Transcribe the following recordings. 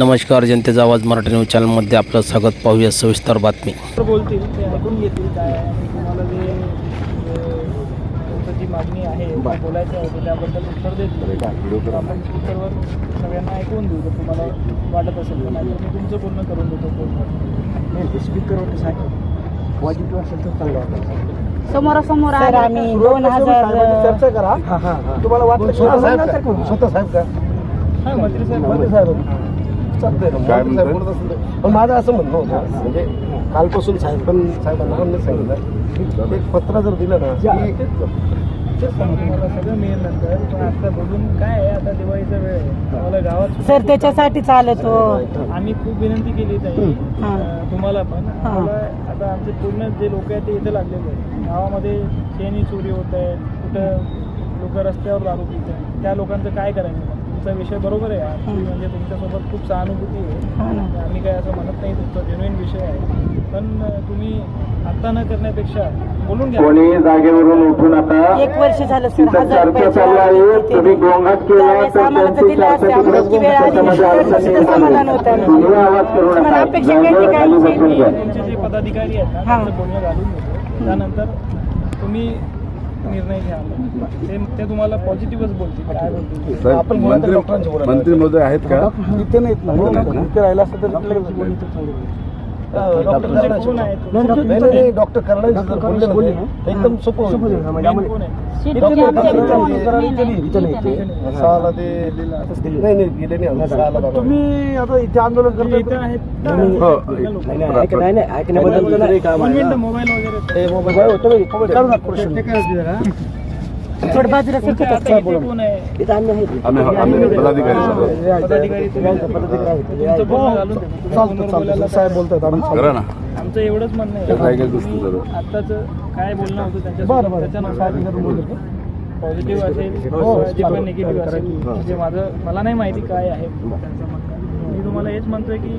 नमस्कार जनतेचा आवाज मराठी न्यूज चॅनलमध्ये आपलं स्वागत. पाहूया सविस्तर बातमी. तर बोलतील ते ऐकून घेतील काय? आहे आणि तुम्हाला जे अ, तुमचं जी मागणी आहे ते बोलायचं आहे ते त्याबद्दल उत्तर देतील. तर आपण स्पीकरवर सगळ्यांना ऐकून देऊ जर तुम्हाला वाटत असेल. तर नाहीतर मी तुमचं पूर्ण करून देतो फोनवर नाही स्पीकरवर सांगा वाजिब असेल तर चांगलं वाटतं. समोरासमोर. आम्ही दोन हजार चर्चा करा. तुम्हाला वाटलं स्वतः साहेब का? स्वतः साहेब का? मंत्री साहेब मंत्री साहेब. चालतंय ना मंत्री साहेब बोलत असेल तर. पण माझं असं म्हणणं होतं म्हणजे कालपासून साहेब पण साहेबांना पण मी सांगितलं. की एक पत्र जर दिलं ना की तेच सांगतो तुम्हाला सगळं मिळेल नंतर पण आता बघून काय आहे आता दिवाळीचा वेळ आहे. तुम्हाला गावात सर त्याच्यासाठी चालत. हो आम्ही खूप विनंती केली ताई हां. अं, तुम्हाला पण. हां. आम्हाला आता आमचे पूर्ण जे लोक आहेत ते इथे लागलेले आहेत. गावामध्ये चेनी चोरी होत आहे कुठं लोक रस्त्यावर दारू पित आहेत. त्या लोकांचं काय करायचं? तुमचा विषय बरोबर आहे आमची म्हणजे तुमच्यासोबत खूप सहानुभूती हां आहे ना. आम्ही काय असं म्हणत नाही तुमचा जेन्युइन विषय आहे पण तुम्ही आता न करण्यापेक्षा बोलून घ्या कोणी जागेवरून उठून आता एक वर्ष झालं सर हजार चर्चा रुपये चालू आहे तुम्ही गोंगाट केला त्यावेळेस तर आम्हाला तर त्यांची दिलं असतं. चर्चा आम्हाला तिकडे इतकी वेळ आली त्याच्यामध्ये नाही. अडचण सुद्धा निर्माण समाधान होईल. होतं. तुम्ही आवाज करू तुम्हाला नका अपेक्षा काय जागेवर काय खाली विषयी बसून घ्या. तुमचे जे पदाधिकारी आहेत ना हां. त्यांचं बोलणं घालून त्यानंतर तुम्ही निर्णय घ्या ते ते तुम्हाला पॉझिटिव्हच बोलतील. काय बोलतील आपण मंत्री मंत्री महोदय आहेत का? इथे नाहीत ना. इथे राहिला असतं तर कोण आहेत डॉक्टर करणार एकदम सोपं. तुम्ही आता इथे आंदोलन करता? हो. मोबाईल वगैरे. थोडं बाजूला सर तुमच्या आता इथे कोण आहे? आम्ही आम्ही पदाधिकारी सर्व पदाधिकारी तुम्ही तुमचं बोलणं घालून द्या. तुम्ही फोनवर बोलायला साहेब बोलतात करा ना. आमचं एवढंच म्हणणं ते काय काय आहे काय बोलणं होतं त्यांच्या त्याच्यानुसार पॉझिटिव्ह असेल किंवा जे पण निगेटिव्ह असेल. जे माझं मला नाही माहिती काय आहे. त्यांचं मी तुम्हाला हेच म्हणतोय की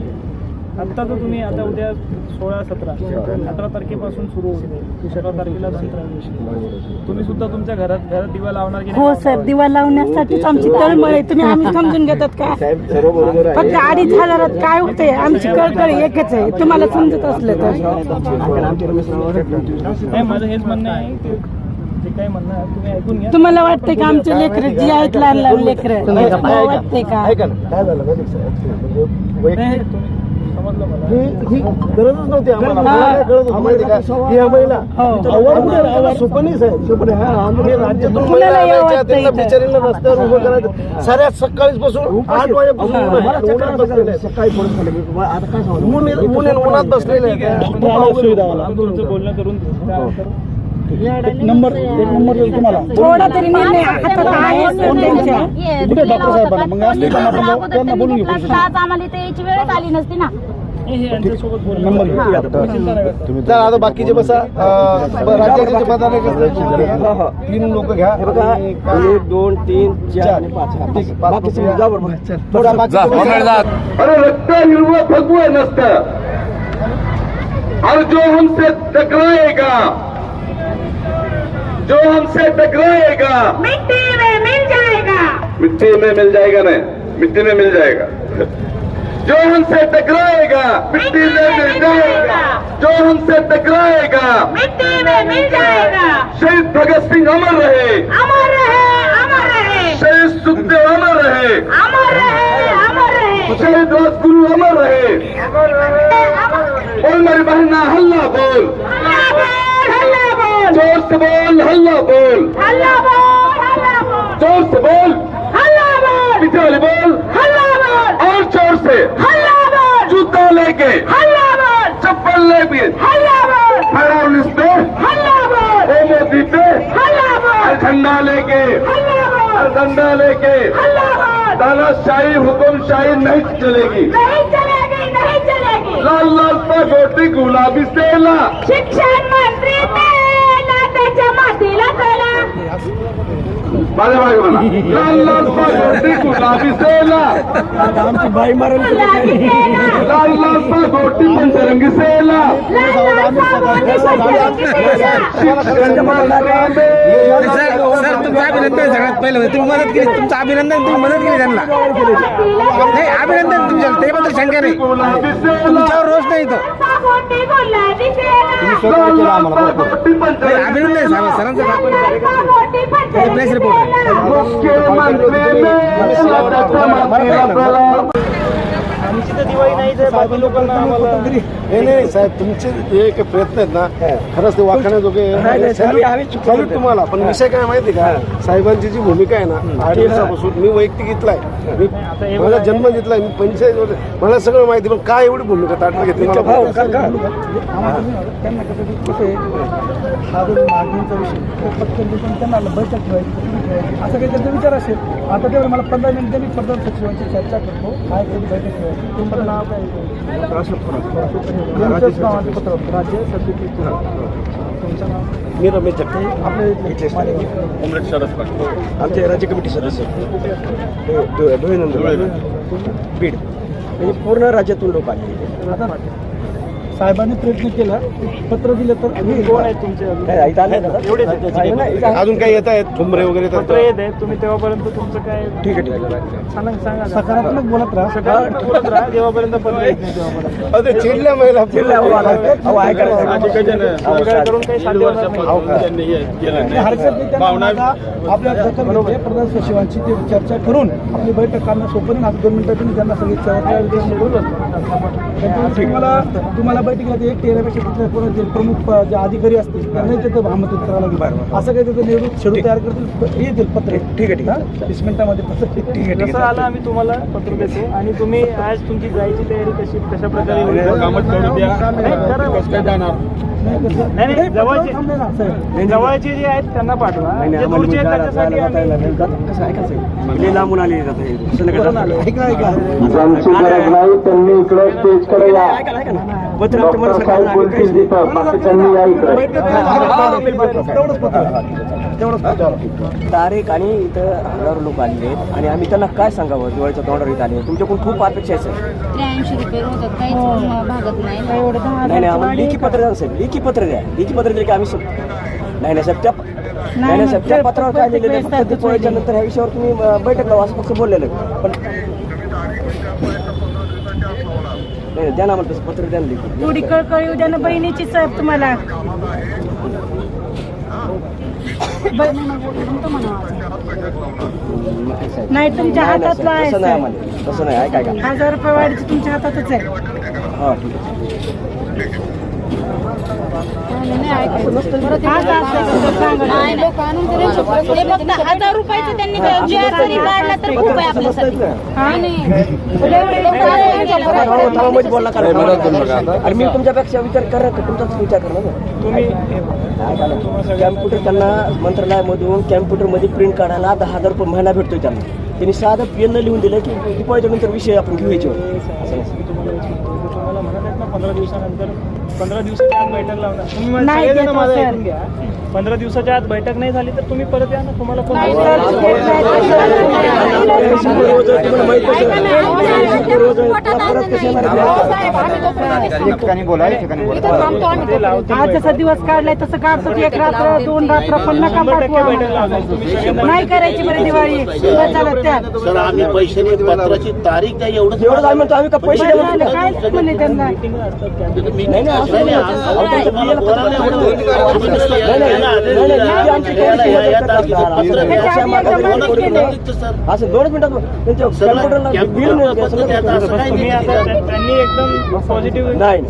आत्ता तर तुम्ही आता उद्या सोळा सतरा अठरा तारखेपासून सुरू होते सतरा तारखेला धनत्रयोदशी तुम्ही सुद्धा तुमच्या घरात घरात दिवा लावणार की हो सर दिवा लावण्यासाठीच आमची तळमळ आहे. तुम्ही आम्ही समजून घेतात का? फक्त अडीच हजारात काय होते आमची कळकळ एकच आहे. तुम्हाला समजत असलं तर. नाही माझं हेच म्हणणं आहे. की जे काही म्हणणं आहे तुम्ही ऐकून घ्या. तुम्हाला वाटतंय का आमचे लेकर जी आहेत लहान लहान लेकर वाटतंय का? काय झालं आहे ही गरजच नव्हती आम्हाला. मला काय कळत होतं? माहिती आहे का? ही महिला आव्हाड सोपं नाही साहेब. सोपं नाही हा राज्यातून महिला कुणाला यावं आणायच्या, वाटतंय त्यांना इथं? बिचारीला रस्त्यावर उभं करायचं. साऱ्या सकाळीच पासून आठ वाजेपासून उन्हात बसलेले आहेत. ऊन आहे- ऊन आहे, उन्हात बसलेले. तुमचं बोलणं करून. त्यानंतर नंबर एक नंबर तुम्हाला. थोडा तरी निर्णय हातात आहे सर त्यांच्या आज आम्हाला इथे यायची वेळच आली नसती ना. हे हे घेऊ. हा. चला आता बाकीचे बसा राज्याचे जे पदाधिकारी तीन लोक घ्या एक दोन तीन चार ठीक आहे, पाच अरे रक्त हिरवं नसतं और जो हमसे टकराएगा जो हमसे टकराएगा मिट्टी में मिल जाएगा. मिट्टी में मिल जाएगा नहीं मिट्टी में मिल जाएगा. जो हमसे टकराएगा मिट्टी में मिल जाएगा। जो हमसे टकराएगा मिट्टी में मिल जाएगा। शहीद भगत सिंह अमर रहे। अमर रहे अमर रहे। शहीद सुखदेव अमर रहे। अमर रहे अमर रहे। शहीद राजगुरु अमर रहे। अमर रहे बोल मेरी बहना हल्ला बोल। हल्ला बोल हल्ला बोल। ज़ोर से बोल हल्ला बोल। हल्ला बोल ज़ोर से बोल। हल्ला बोल। बोल। जोर से। हल्ला बोल जूता लेके। हल्ला बोल चप्पल लेके हल्ला बोल फड़ाउनिस पे। हल्ला बोल ओ मोदी पे। हल्ला बोल झंडा लेके। हल्ला बोल झंडा लेके। हल्ला बोल तानाशाही हुकुमशाही नहीं चलेगी। नहीं चलेगी नहीं चलेगी। लाल लाल पगोटी गुलाबी सेला। शिक्षण मंत्री तेला त्याच्या मातीला चला माझ्या मागे म्हणा लाल लाल पगोटी गुलाबी सेला लाल लाल पगोटी पंचरंगी सेला. शिक्षण मंत्रालय अभिनंदन सगळ्यात पहिलं म्हणजे तुम्ही मदत केली तुमचं अभिनंदन तुम्ही मदत केली त्यांना. नाही अभिनंदन तुमच्या त्याबद्दल शंका नाही तुमच्यावर रोष नाही तो. सागोटी बोलला दिसेना नाही, साहेब पंचायत नाही नाही तुमचे जे काही प्रयत्न आहेत ना खरंच ते वाखाण्याजोगे सॅल्यूट तुम्हाला पण विषय काय माहिती का? साहेबांची जी भूमिका आहे ना आठ दिवसापासून मी वैयक्तिक इथलाय. मी माझा जन्म घेतलाय मी वर्ष मला सगळं माहिती पण काय एवढी भूमिका ताटलं घेतली आहे हा मागणीचा विषय पटकन दिसून त्यांना बैठक ठेवायची असं काही त्यांचा विचार असेल. आता तेवढं मला पंधरा मिनिटं मी प्रधान सचिवांची चर्चा करतो. काय बैठक ठेवायची. पण नाव काय पत्र राज्य सचिव तुमचं नाव मी रमेश जगताप आपल्या इथले आमचे राज्य कमिटी सदस्य. धुळेनंद बीड. म्हणजे पूर्ण राज्यातून लोक आले. आता साहेबांनी प्रयत्न केला पत्र दिलं तर कोण आहे तुमचे अजून काही येत आहेत ठुमरे वगैरे येत आहे तुम्ही तेव्हापर्यंत तुमचं काय ठीक आहे ठीक आहे सांगा सकारात्मक बोलत राहा सकारात्मक बोलत राहा जेव्हापर्यंत पत्र येत नाही तेव्हापर्यंत अरे चिडल्या महिला आपल्या प्रधान सचिवांची ते चर्चा करून आपली बैठक काढणं सोपं दोन मिनिटात तुम्ही त्यांना सगळी चर्चा बोलून तुम्हाला तुम्हाला बैठकीला ते एक टेऱ्यापेक्षा तिथले कोण जे प्रमुख जे अधिकारी असतील त्यांनाही तिथं आमंत्रित करावं लागेल. असं काही तिथं निवडून शेड्यूल तयार करतील येतील पत्र. ठीक आहे ठीक आहे. वीस मिनिटामध्ये पत्र. ठीक आहे ठीक आहे. आलं आम्ही तुम्हाला पत्र देतो. आणि तुम्ही आज तुमची जायची तयारी कशी कशा प्रकारे? नाही, करा. नाही नाही जवळचे जवळचे जे आहेत त्यांना पाठवा. त्याच्यासाठी लांबून आले करून आलो. ऐका ऐका. आमची गरज नाही त्यांनी इकडे स्टेजकडे या. पत्र तेवढंच पत्र तारीख आणि इथं हजारो लोक आलेले आहेत आणि आम्ही त्यांना काय सांगावं? दिवाळीच्या तोंडावर इथं आले तुमच्याकडून खूप अपेक्षा आहे सर. त्र्याऐंशी रुपये रोज आहेत. काहीच म- भागत नाही ना. एवढं दहा नाही नाही आम्हाला लेखी पत्र द्या साहेब. लेखी पत्र द्या. लेखी पत्र दिले की आम्ही सग- नाही नाही साहेब त्या नाही नाही साहेब त्या पत्रावर काय लिहिलेलं आहे? फक्त दिवाळीच्या नंतर ह्या विषयावर तुम्ही अं, बैठक लावा असं फक्त बोललेलं आहे. पण नाही द्या ना आम्हाला तसं पत्र द्या ना थोडी कळकळ येऊ द्या ना बहिणीची साहेब तुम्हाला. नाही तुमच्या नाही, नाही, हातातलं साहेब, आहे तसं नाही साहेब. आम्हाला. तसं नाही ऐका ऐका. हजार रुपये वाढीची तुमच्या हातातच आहे. हां ठीक आहे. हजार रुपयाचं त्यांनी जे काढला तर खूप आहे आपल्यासाठी बोलला अरे मी तुमच्यापेक्षा विचार करा तुमचाच विचार करणार ना तुम्ही कॅम्प्युटर त्यांना मंत्रालयामधून कॅम्प्युटरमध्ये प्रिंट काढायला दहा हजार रुपये महिना भेटतोय त्यांना त्यांनी साधं पेन लिहून दिलं की दिपाळीच्या नंतर विषय आपण घेऊ याच्यावर तुम्हाला म्हणत आहेत ना पंधरा दिवसानंतर पंधरा दिवसाच्या आत बैठक लावणार. तुम्ही मला नाही सगळेजण देतो, माझं सर. ऐकून घ्या. पंधरा दिवसाच्या आत बैठक नाही झाली तर तुम्ही परत या ना. तुम्हाला कोण नाही, बोलवणार? सर? ते लावतील आज जसा दिवस काढलाय तसं काढतो की एक रात्र दोन रात्र पण नका शंभर टक्के पाठवा लावणार. तुम्ही नाही करायची बरं दिवाळी. बस झालं त्या एवढंच आम्ही म्हणतो आम्ही का पैसे बस द्या झालं, म्हणतो. काहीच म्हणे त्यांना? असं दोनच मिनिटात त्यांनी एकदम पॉझिटिव्ह नाही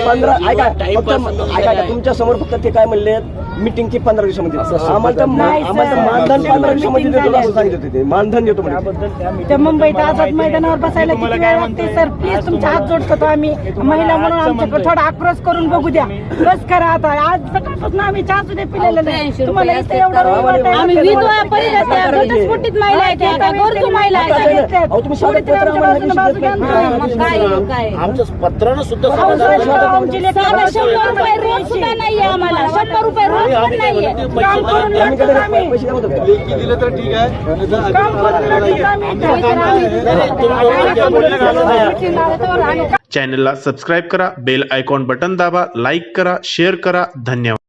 पंधरा ऐका ऐका ऐका तुमच्यासमोर फक्त ते काय म्हणले मिटिंगची पंधरा दिवसामध्ये. आम्हाला तर नाही, सर. आम्हाला तर मानधन पंधरा दिवसामध्ये देतो असं होते ते. मानधन देतो म्हणजे त्या मुंबईत आझाद मैदानावर बसायला तुम्हाला किती काय वेळ लागते? सर? प्लीज तुमचा हात जोडतो आम्ही. महिला म्हणून आमच्याकडे. थोडा आक्रोश करून बघू द्या. बस करा आता. आज सकाळपासून आम्ही चहा सुद्धा पिलेलं नाही. 83 तुम्हाला इथे एवढं रोज वाटायला आम्ही लागलं. विधवा परिवार त्या घटस्फोटित महिला आहेत त्या काय गरजू महिला आहेत. आता घेतल्यात. अहो, तुम्ही साधं पुढे पत्र आमच्या आम्हाला बाजूनं बाजू घ्या ना. मग काय मग काय? अहो, सर, आमची लेकरं साधा बसून शंभर रुपये रोज सुद्धा नाहीये आम्हाला शंभर रुपये रोज पण नाहीये काम करून आम्ही लागतो काय आम्ही. पैसे द्या म्हणतो. काम करून लागतो आम्ही. चॅनलला सबस्क्राईब करा बेल आयकॉन बटन दाबा लाईक करा शेअर करा धन्यवाद